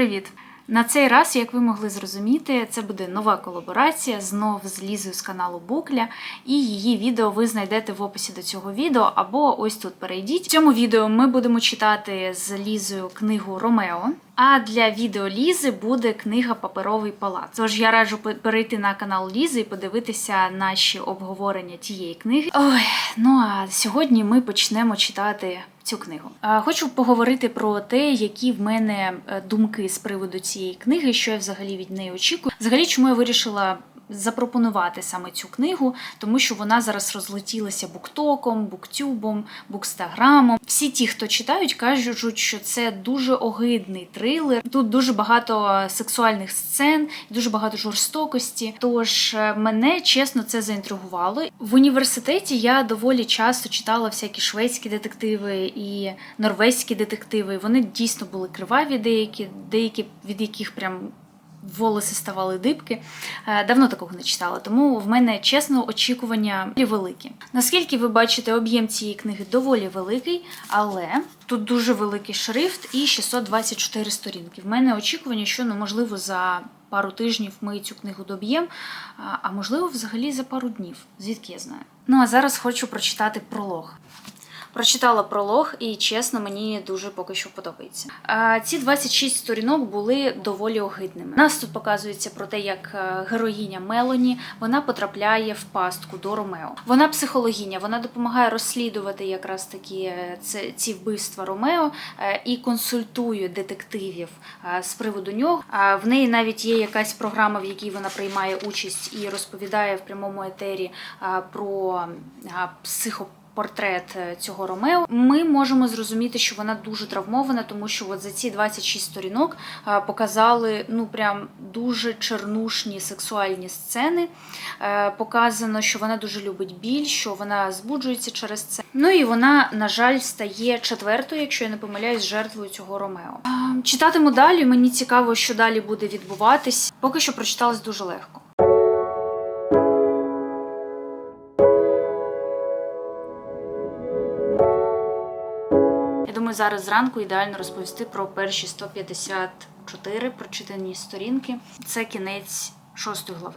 привіт! На цей раз, як ви могли зрозуміти, це буде нова колаборація знов з Лізою з каналу Букля, і її відео ви знайдете в описі до цього відео або ось тут перейдіть. В цьому відео ми будемо читати з Лізою книгу Ромео. А для відео Лізи буде книга Паперовий палац. Тож я раджу пе- перейти на канал Лізи і подивитися наші обговорення тієї книги. Ой, ну а сьогодні ми почнемо читати цю книгу. Хочу поговорити про те, які в мене е, думки з приводу цієї книги, що я взагалі від неї очікую. Взагалі, чому я вирішила. Запропонувати саме цю книгу, тому що вона зараз розлетілася буктоком, буктюбом, букстаграмом. Всі ті, хто читають, кажуть, що це дуже огидний трилер. Тут дуже багато сексуальних сцен, дуже багато жорстокості. Тож е, мене чесно це заінтригувало. В університеті я доволі часто читала всякі шведські детективи і норвезькі детективи. Вони дійсно були криваві, деякі, деякі від яких прям. Волоси ставали дибки. Е, Давно такого не читала, тому в мене чесно очікування великі. Наскільки ви бачите, об'єм цієї книги доволі великий, але тут дуже великий шрифт і 624 сторінки. В мене очікування, що ну можливо за пару тижнів ми цю книгу доб'ємо, а- а можливо, взагалі за пару днів. Звідки я знаю? Ну а зараз хочу прочитати пролог. Прочитала пролог, і чесно, мені дуже поки що подобається. А, ці 26 сторінок були доволі огидними. Нас тут показується про те, як е, героїня Мелоні вона потрапляє в пастку до Ромео. Вона психологиня, вона допомагає розслідувати якраз такі е, це ці вбивства Ромео е, і консультує детективів з приводу нього. А в неї навіть є якась програма, в якій вона приймає участь і розповідає в прямому етері про е, психо портрет е, цього Ромео, ми можемо зрозуміти, що вона дуже травмована, тому що от за ці 26 сторінок е, показали ну прям дуже чернушні сексуальні сцени. Е, Показано, що вона дуже любить біль, що вона збуджується через це. Ну і вона, на жаль, стає четвертою, якщо я не помиляюсь, жертвою цього Ромео. Е, Читатиму далі. Мені цікаво, що далі буде відбуватись. Поки що прочиталось дуже легко. Думаю, зараз зранку ідеально розповісти про перші 154 прочитані сторінки. Це кінець шостої глави.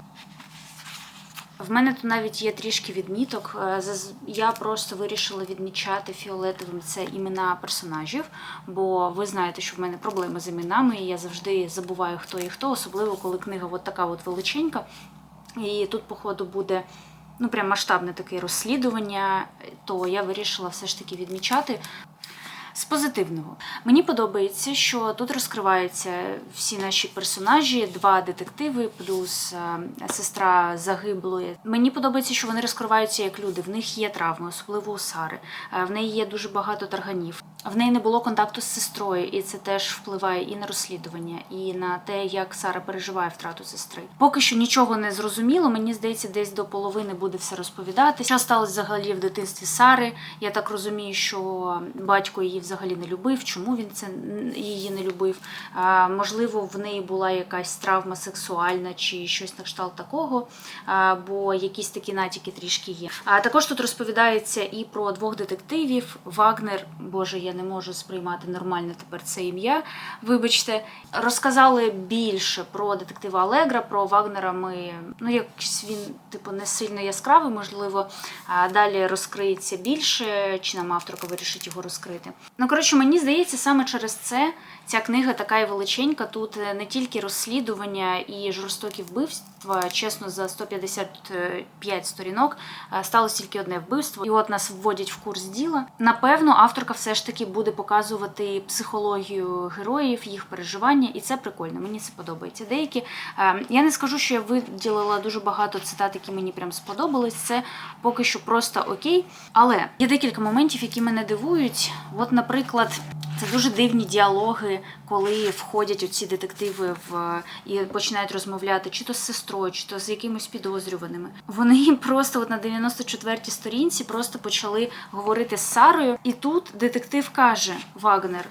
В мене тут навіть є трішки відміток. Е, Я просто вирішила відмічати фіолетовим це імена персонажів, бо ви знаєте, що в мене проблеми з іменами, і я завжди забуваю, хто і хто, особливо коли книга от така от величенька. І тут, походу, буде ну прям масштабне таке розслідування, то я вирішила все ж таки відмічати. З позитивного мені подобається, що тут розкриваються всі наші персонажі, два детективи, плюс е, сестра загиблої. Мені подобається, що вони розкриваються як люди. В них є травми, особливо у Сари. Е, В неї є дуже багато тарганів. В неї не було контакту з сестрою, і це теж впливає і на розслідування, і на те, як Сара переживає втрату сестри. Поки що нічого не зрозуміло. Мені здається, десь до половини буде все розповідати. Що сталося взагалі в дитинстві Сари? Я так розумію, що батько її взагалі не любив. Чому він це її не любив? А, можливо, в неї була якась травма сексуальна чи щось на кшталт такого, а, бо якісь такі натяки трішки є. А також тут розповідається і про двох детективів. Вагнер, боже, я не можу сприймати нормально тепер це ім'я. Вибачте, розказали більше про детектива Алегра, про Вагнера. Ми ну якось він, типу, не сильно яскравий, можливо, далі розкриється більше, чи нам авторка вирішить його розкрити. Ну коротше, мені здається, саме через це ця книга така і величенька. Тут е, не тільки розслідування і жорстокі вбивства. Чесно, за 155 сторінок е, сталося тільки одне вбивство, і от нас вводять в курс діла. Напевно, авторка все ж таки буде показувати психологію героїв, їх переживання, і це прикольно. Мені це подобається. Деякі е, я не скажу, що я виділила дуже багато цитат, які мені прям сподобались. Це поки що просто окей. Але є декілька моментів, які мене дивують. От, наприклад, це дуже дивні діалоги, коли входять оці детективи в і починають розмовляти чи то з сестрою, чи то з якимись підозрюваними. Вони просто от на 94-й сторінці просто почали говорити з Сарою, і тут детектив каже Вагнер.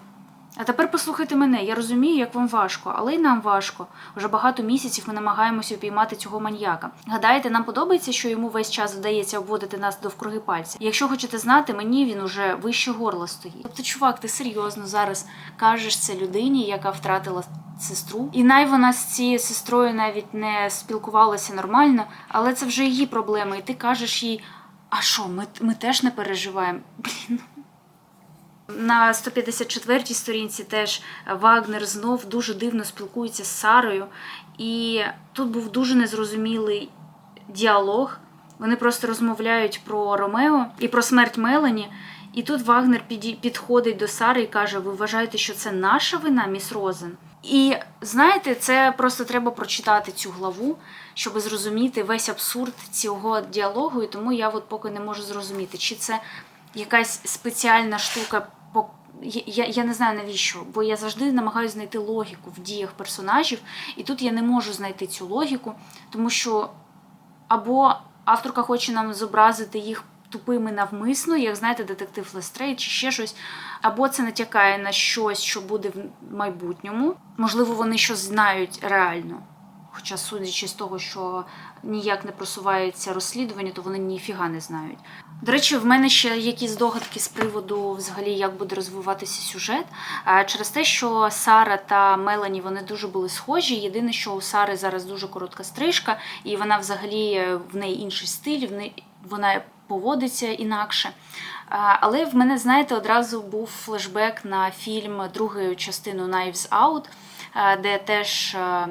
А тепер послухайте мене. Я розумію, як вам важко, але й нам важко. Вже багато місяців ми намагаємося упіймати цього маньяка. Гадаєте, нам подобається, що йому весь час вдається обводити нас довкруги пальця. Якщо хочете знати, мені він уже вище горла стоїть. Тобто, чувак, ти серйозно зараз кажеш це людині, яка втратила сестру. І най вона з цією сестрою навіть не спілкувалася нормально, але це вже її проблеми. І ти кажеш їй: а що, ми, ми теж не переживаємо? Блін. На 154-й сторінці теж Вагнер знов дуже дивно спілкується з Сарою, і тут був дуже незрозумілий діалог. Вони просто розмовляють про Ромео і про смерть Мелані. І тут Вагнер підходить до Сари і каже: Ви вважаєте, що це наша вина, міс Розен? І знаєте, це просто треба прочитати цю главу, щоб зрозуміти весь абсурд цього діалогу. І тому я от поки не можу зрозуміти, чи це якась спеціальна штука. Я, я, не знаю навіщо, бо я завжди намагаюся знайти логіку в діях персонажів, і тут я не можу знайти цю логіку, тому що або авторка хоче нам зобразити їх тупими навмисно, як знаєте, детектив Лестрейд чи ще щось, або це натякає на щось, що буде в майбутньому. Можливо, вони щось знають реально. Хоча, судячи з того, що ніяк не просувається розслідування, то вони ніфіга не знають. До речі, в мене ще якісь догадки з приводу, взагалі, як буде розвиватися сюжет. А, Через те, що Сара та Мелані вони дуже були схожі. Єдине, що у Сари зараз дуже коротка стрижка, і вона взагалі е, в неї інший стиль, вона поводиться інакше. Але в мене, знаєте, одразу був флешбек на фільм другою частину Knives Out, е, де теж е,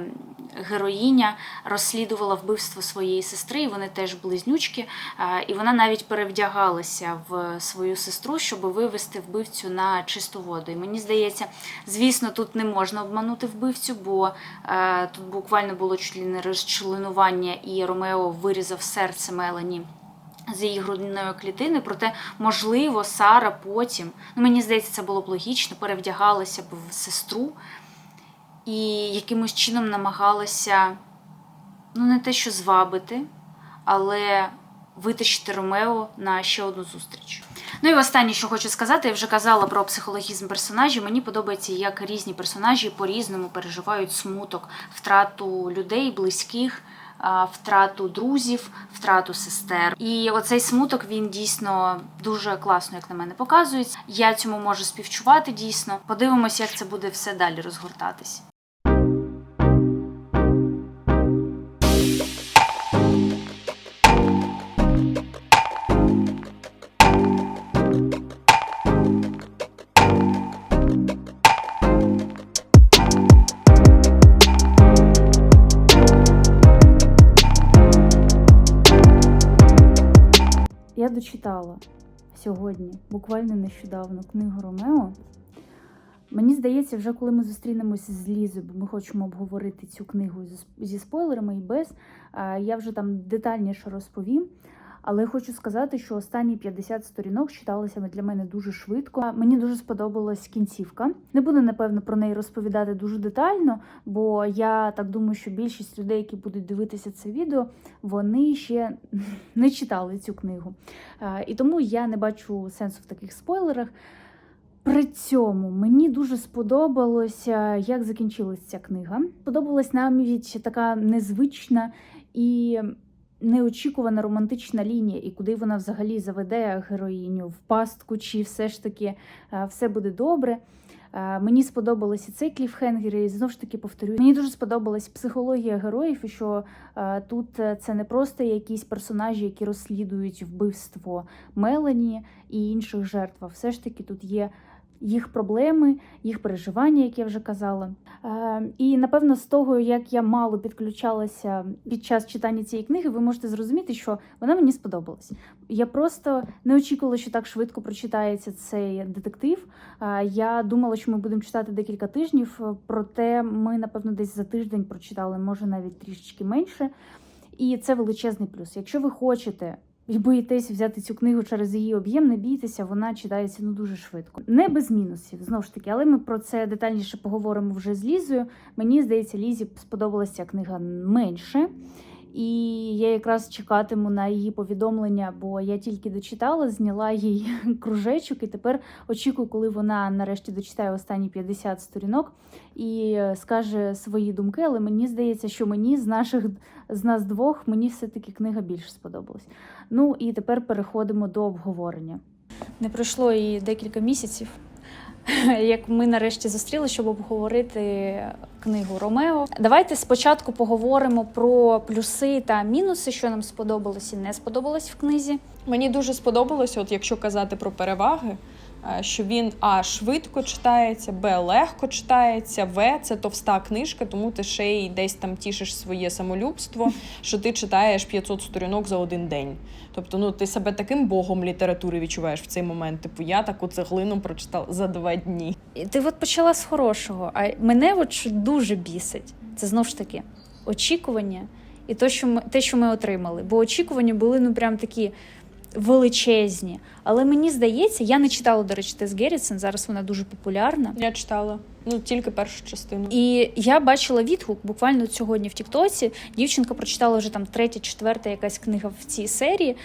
героїня розслідувала вбивство своєї сестри, і вони теж близнючки. е, І вона навіть перевдягалася в свою сестру, щоб вивести вбивцю на чисту воду. І мені здається, звісно, тут не можна обманути вбивцю, бо е, тут буквально було чуть не розчленування, і Ромео вирізав серце Мелані з її грудної клітини, проте, можливо, Сара потім, ну мені здається, це було б логічно, перевдягалася б в сестру і якимось чином намагалася, ну не те, що звабити, але витащити Ромео на ще одну зустріч. Ну і останнє, що хочу сказати, я вже казала про психологізм персонажів. Мені подобається, як різні персонажі по-різному переживають смуток, втрату людей, близьких, втрату друзів, втрату сестер. І оцей смуток він дійсно дуже класно, як на мене, показується. Я цьому можу співчувати дійсно. Подивимося, як це буде все далі розгортатись. Дочитала сьогодні, буквально нещодавно, книгу Ромео. Мені здається, вже коли ми зустрінемося з Лізою, бо ми хочемо обговорити цю книгу зі спойлерами і без, я вже там детальніше розповім. Але хочу сказати, що останні 50 сторінок читалися для мене дуже швидко. Мені дуже сподобалась кінцівка. Не буду напевно про неї розповідати дуже детально, бо я так думаю, що більшість людей, які будуть дивитися це відео, вони ще не читали цю книгу. Е, І тому я не бачу сенсу в таких спойлерах. При цьому мені дуже сподобалося, як закінчилась ця книга. Сподобалась навіть така незвична і неочікувана романтична лінія, і куди вона взагалі заведе героїню в пастку, чи все ж таки е, все буде добре. Е, Мені сподобалося цей кліфхенгер, і знову ж таки повторюю. Мені дуже сподобалась психологія героїв, і що е, тут це не просто якісь персонажі, які розслідують вбивство Мелані і інших жертв. Все ж таки тут є їх проблеми, їх переживання, як я вже казала. Е, І напевно, з того, як я мало підключалася під час читання цієї книги, ви можете зрозуміти, що вона мені сподобалась. Я просто не очікувала, що так швидко прочитається цей детектив. Е, Я думала, що ми будемо читати декілька тижнів, проте ми, напевно, десь за тиждень прочитали, може навіть трішечки менше. І це величезний плюс. Якщо ви хочете і боїтесь взяти цю книгу через її об'єм, не бійтеся, вона читається ну дуже швидко. Не без мінусів, знову ж таки, але ми про це детальніше поговоримо вже з Лізою. Мені здається, Лізі сподобалася книга менше. І я якраз чекатиму на її повідомлення, бо я тільки дочитала, зняла їй кружечок, і тепер очікую, коли вона нарешті дочитає останні 50 сторінок і е, скаже свої думки. Але мені здається, що мені з наших з нас двох мені все-таки книга більше сподобалась. Ну і тепер переходимо до обговорення. Не пройшло і декілька місяців. як ми нарешті зустріли, щоб обговорити книгу Ромео. Давайте спочатку поговоримо про плюси та мінуси, що нам сподобалось і не сподобалось в книзі. Мені дуже сподобалося, от якщо казати про переваги, що він А швидко читається, Б легко читається, В це товста книжка, тому ти ще й десь там тішиш своє самолюбство, що ти читаєш 500 сторінок за один день. Тобто, ну ти себе таким богом літератури відчуваєш в цей момент. Типу, я таку цеглину прочитала за два дні. Ти от почала з хорошого, а мене от дуже бісить. Це знов ж таки очікування і те, що ми, те, що ми отримали. Бо очікування були ну прям такі величезні. Але мені здається, я не читала, до речі, Тес Геррітсен, зараз вона дуже популярна. Я читала ну тільки першу частину. І я бачила відгук буквально сьогодні в Тіктоці. Дівчинка прочитала вже там третя, четверта якась книга в цій серії.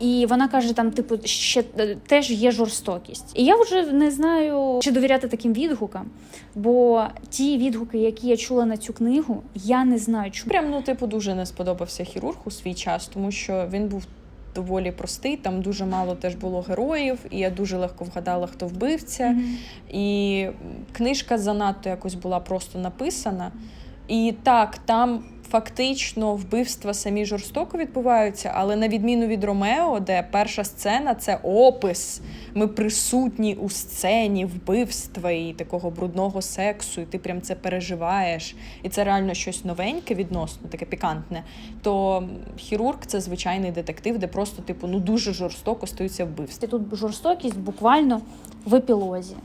І вона каже, там, типу, ще е, теж є жорстокість. І я вже не знаю, чи довіряти таким відгукам, бо ті відгуки, які я чула на цю книгу, я не знаю, чому. Прям ну, типу, дуже не сподобався хірург у свій час, тому що він був доволі простий. Там дуже мало теж було героїв, і я дуже легко вгадала, хто вбивця. Мгм. І книжка занадто якось була просто написана. І так, там фактично вбивства самі жорстоко відбуваються, але на відміну від Ромео, де перша сцена це опис. Ми присутні у сцені вбивства і такого брудного сексу, і ти прям це переживаєш. І це реально щось новеньке відносно, таке пікантне. То хірург це звичайний детектив, де просто, типу, ну дуже жорстоко стаються вбивства. Тут жорстокість буквально в епілозі.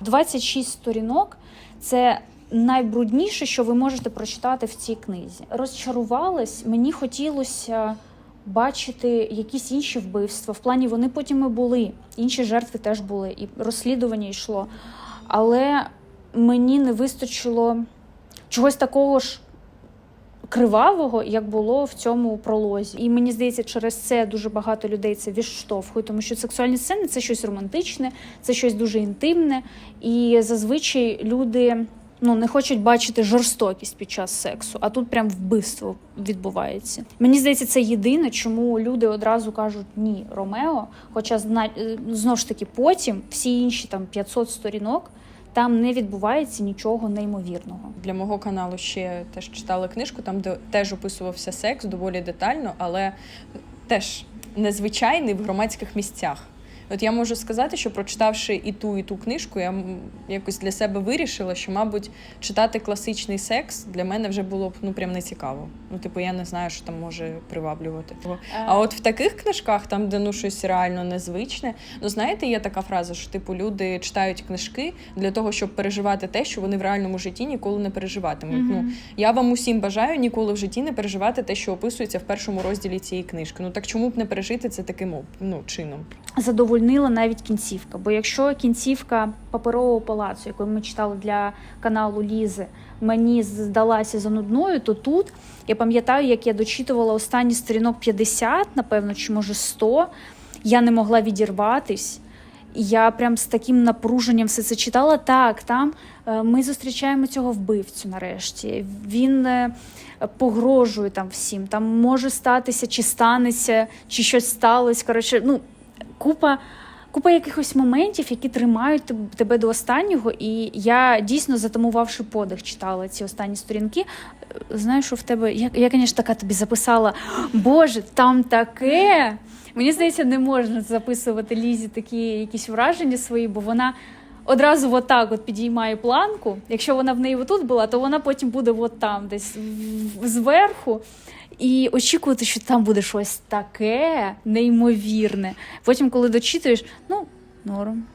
26 сторінок це найбрудніше, що ви можете прочитати в цій книзі. Розчарувалась, мені хотілося бачити якісь інші вбивства. В плані вони потім і були. Інші жертви теж були, і розслідування йшло. Але мені не вистачило чогось такого ж кривавого, як було в цьому пролозі. І мені здається, через це дуже багато людей це відштовхує, тому що сексуальні сцени це щось романтичне, це щось дуже інтимне, і зазвичай люди. Ну, не хочуть бачити жорстокість під час сексу, а тут прям вбивство відбувається. Мені здається, це єдине, чому люди одразу кажуть ні, Ромео. Хоча е, знову ж таки потім всі інші там 500 сторінок там не відбувається нічого неймовірного. Для мого каналу ще теж читала книжку, там де теж описувався секс доволі детально, але теж незвичайний в громадських місцях. От я можу сказати, що прочитавши і ту, і ту книжку, я якось для себе вирішила, що, мабуть, читати класичний секс для мене вже було б ну прям не цікаво. Ну, типу, я не знаю, що там може приваблювати. А от в таких книжках, там, де ну щось реально незвичне, ну знаєте, є така фраза, що типу люди читають книжки для того, щоб переживати те, що вони в реальному житті ніколи не переживатимуть. Ну я вам усім бажаю ніколи в житті не переживати те, що описується в першому розділі цієї книжки. Ну так чому б не пережити це таким ну, чином? Задовольнила навіть кінцівка. Бо якщо кінцівка паперового палацу, яку ми читали для каналу Лізи, мені здалася занудною, то тут я пам'ятаю, як я дочитувала останні сторінок 50, напевно, чи може 100, я не могла відірватись. Я прям з таким напруженням все це читала. Так, там е, ми зустрічаємо цього вбивцю нарешті. Він е, погрожує там всім. Там може статися, чи станеться, чи щось сталося. Коротше, ну, купа. Купа якихось моментів, які тримають тебе до останнього, і я дійсно затамувавши подих, читала ці останні сторінки. Е, Знаєш, що в тебе я, я, звісно, така тобі записала. Боже, там таке. Мені здається, не можна записувати Лізі такі якісь враження свої, бо вона одразу отак от підіймає планку. Якщо вона в неї отут була, то вона потім буде от там, десь зверху. І очікувати, що там буде щось таке неймовірне. Потім, коли дочитуєш, ну, норм.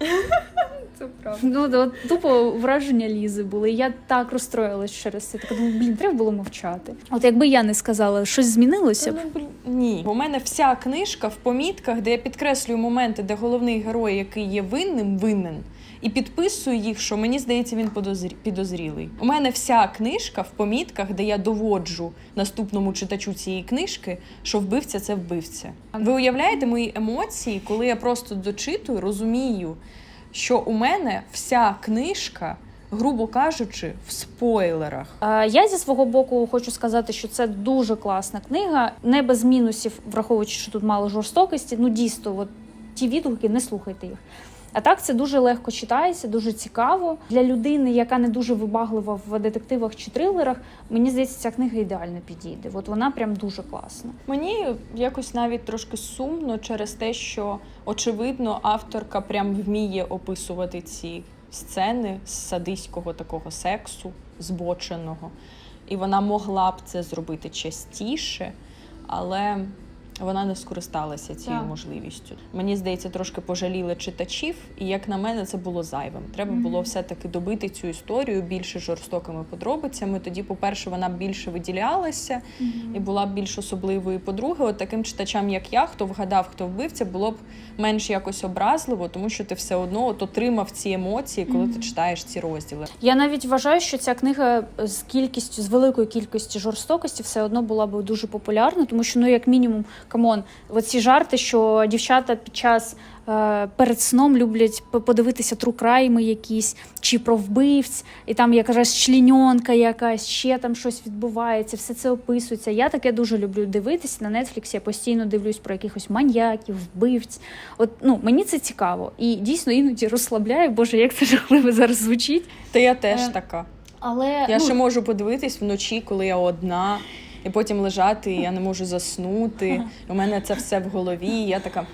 Це правда. Ну, от, тупо враження Лізи були. Я так розстроїлась через це. Така думаю, блін, треба було мовчати. От якби я не сказала, щось змінилося б. Ну, ні. У мене вся книжка в помітках, де я підкреслюю моменти, де головний герой, який є винним, винен. І підписую їх, що мені здається, він підозрілий. У мене вся книжка в помітках, де я доводжу наступному читачу цієї книжки, що вбивця це вбивця. Ви уявляєте мої емоції, коли я просто дочитую, розумію, що у мене вся книжка, грубо кажучи, в спойлерах. Я зі свого боку хочу сказати, що це дуже класна книга, не без мінусів, враховуючи, що тут мало жорстокості. Ну дійсно, от ті відгуки, не слухайте їх. А так це дуже легко читається, дуже цікаво. Для людини, яка не дуже вибаглива в детективах чи трилерах, мені здається, ця книга ідеально підійде. От вона прям дуже класна. Мені якось навіть трошки сумно через те, що очевидно авторка прям вміє описувати ці сцени з садиського такого сексу, збоченого. І вона могла б це зробити частіше, але вона не скористалася цією Так. можливістю. Мені здається, трошки пожаліли читачів, і як на мене, це було зайвим. Треба було Мгм. все-таки добити цю історію більше жорстокими подробицями. Тоді, по-перше, вона б більше виділялася і була б більш особливою. По-друге, от таким читачам, як я, хто вгадав, хто вбивця, було б менш якось образливо, тому що ти все одно от отримав ці емоції, коли ти читаєш ці розділи. Я навіть вважаю, що ця книга з кількістю, з великою кількістю жорстокості все одно була б дуже популярна, тому що, ну, як мінімум, камон, оці жарти, що дівчата під час е, перед сном люблять подивитися трукрайми якісь чи про вбивць, і там якраз чліньонка якась, ще там щось відбувається, все це описується. Я таке дуже люблю дивитися на Netflix, Я постійно дивлюсь про якихось маньяків, вбивць. От ну мені це цікаво, і дійсно іноді розслабляє. Боже, як це жахливо зараз звучить. Та я теж Е, така. Але Я ну, ще можу подивитись вночі, коли я одна, і потім лежати, і я не можу заснути. У мене це все в голові. І я така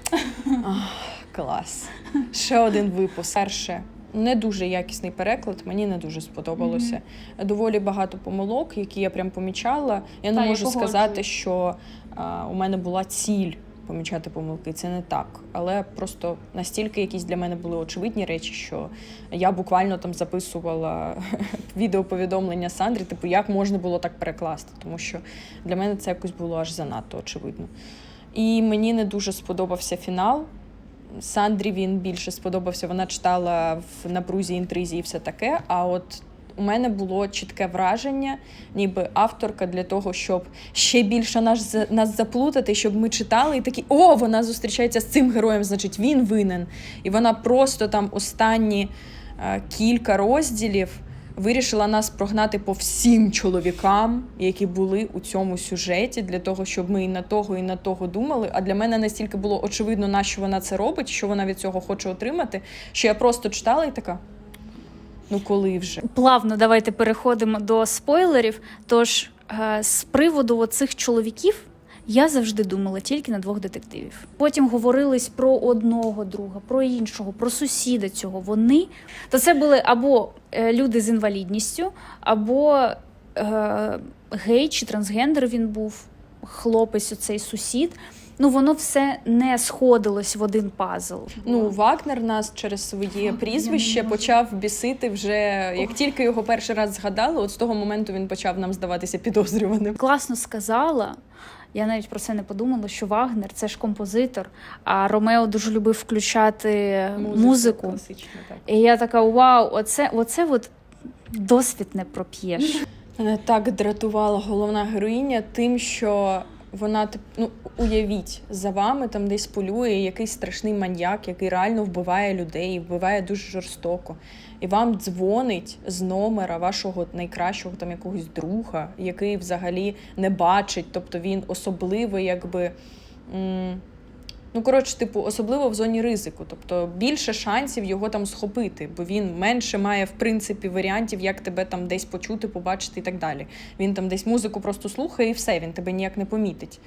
«Ах, клас. Ще один випуск. Перше. Не дуже якісний переклад, мені не дуже сподобалося. Доволі багато помилок, які я прям помічала. Я не Та, я можу я сказати, що а, у мене була ціль помічати помилки. Це не так. Але просто настільки якісь для мене були очевидні речі, що я буквально там записувала відеоповідомлення Сандрі, типу, як можна було так перекласти, тому що для мене це якось було аж занадто очевидно. І мені не дуже сподобався фінал. Сандрі він більше сподобався. Вона читала в напрузі інтризі і все таке. А от у мене було чітке враження, ніби авторка для того, щоб ще більше нас, нас заплутати, щоб ми читали і такі, о, вона зустрічається з цим героєм, значить він винен. І вона просто там останні е, кілька розділів вирішила нас прогнати по всім чоловікам, які були у цьому сюжеті, для того, щоб ми і на того, і на того думали. А для мене настільки було очевидно, на що вона це робить, що вона від цього хоче отримати, що я просто читала і така. Ну коли вже? плавно давайте переходимо до спойлерів. Тож е, з приводу цих чоловіків я завжди думала тільки на двох детективів. Потім говорились про одного друга, про іншого, про сусіда цього. Вони то це були або е, люди з інвалідністю, або е, гей чи трансгендер він був, хлопець, оцей сусід. Ну воно все не сходилось в один пазл. Ну, Вагнер нас через своє прізвище почав бісити вже як тільки його перший раз згадали, от з того моменту він почав нам здаватися підозрюваним. класно сказала. Я навіть про це не подумала, що Вагнер це ж композитор, а Ромео дуже любив включати музику. Класично, так. І я така: вау, оце, оце от досвід не проп'єш. Так дратувала головна героїня тим, що вона ну уявіть, за вами там десь полює якийсь страшний маньяк, який реально вбиває людей, вбиває дуже жорстоко. І вам дзвонить з номера вашого найкращого там якогось друга, який взагалі не бачить, тобто він особливий, якби. Ну, коротше, типу, особливо в зоні ризику. Тобто більше шансів його там схопити, бо він менше має, в принципі, варіантів, як тебе там десь почути, побачити і так далі. Він там десь музику просто слухає і все, він тебе ніяк не помітить.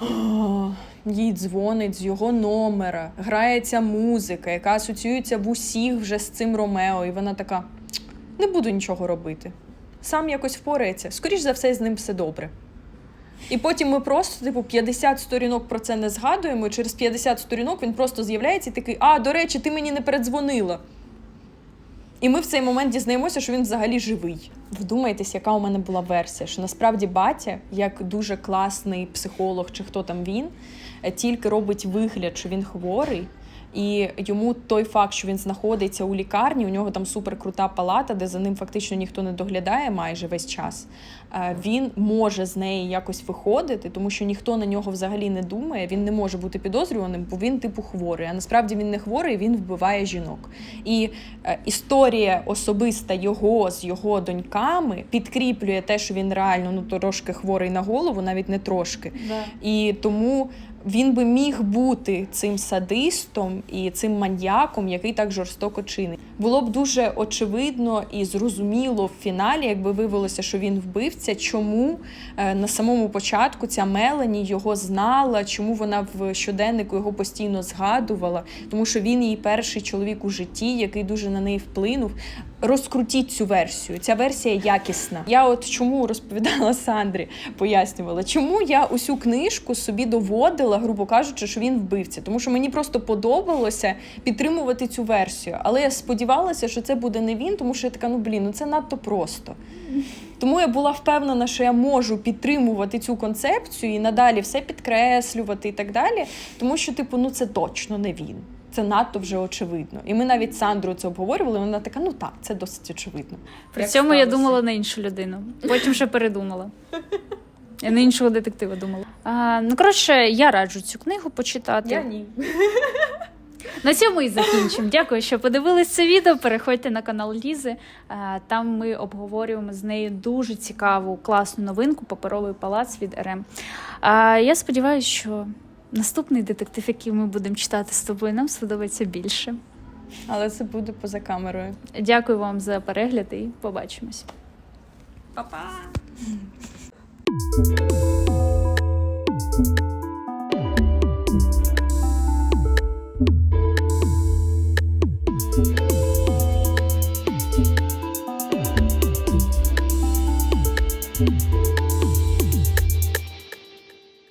Їй дзвонить з його номера, грає ця музика, яка асоціюється в усіх вже з цим Ромео, і вона така: не буду нічого робити. Сам якось впорається. Скоріш за все, з ним все добре. І потім ми просто, типу, 50 сторінок про це не згадуємо. І через 50 сторінок він просто з'являється і такий: А, до речі, ти мені не передзвонила. І ми в цей момент дізнаємося, що він взагалі живий. Вдумайтесь, яка у мене була версія, що насправді батя, як дуже класний психолог чи хто там він, е, тільки робить вигляд, що він хворий. І йому той факт, що він знаходиться у лікарні, у нього там суперкрута палата, де за ним фактично ніхто не доглядає майже весь час. е, Він може з неї якось виходити, тому що ніхто на нього взагалі не думає. Він не може бути підозрюваним, бо він типу хворий. А насправді він не хворий, він вбиває жінок. І е, історія особиста його з його доньками підкріплює те, що він реально ну трошки хворий на голову, навіть не трошки. І тому він би міг бути цим садистом і цим маньяком, який так жорстоко чинить. Було б дуже очевидно і зрозуміло в фіналі, якби виявилося, що він вбивця, чому е, на самому початку ця Мелані його знала, чому вона в щоденнику його постійно згадувала, тому що він її перший чоловік у житті, який дуже на неї вплинув. Розкрутіть цю версію. Ця версія якісна. Я от чому розповідала Сандрі, пояснювала, чому я усю книжку собі доводила, грубо кажучи, що він вбивця. Тому що мені просто подобалося підтримувати цю версію. Але я сподівалася, що це буде не він, тому що я така, ну блін, ну це надто просто. Тому я була впевнена, що я можу підтримувати цю концепцію і надалі все підкреслювати і так далі. Тому що, типу, ну це точно не він. Це надто вже очевидно. І ми навіть з Сандрою це обговорювали. Вона така, ну так, це досить очевидно. При Як цьому я думала на іншу людину. Потім ще передумала. Я на іншого детектива думала. А, ну, коротше, я раджу цю книгу почитати. ні. На цьому і закінчимо. Дякую, що подивились це відео. Переходьте на канал Лізи. Там ми обговорюємо з нею дуже цікаву, класну новинку Паперовий палац від РМ. Я сподіваюся, що наступний детектив, який ми будемо читати з тобою, нам сподобається більше. Але це буде поза камерою. Дякую вам за перегляд і побачимось. Па-па!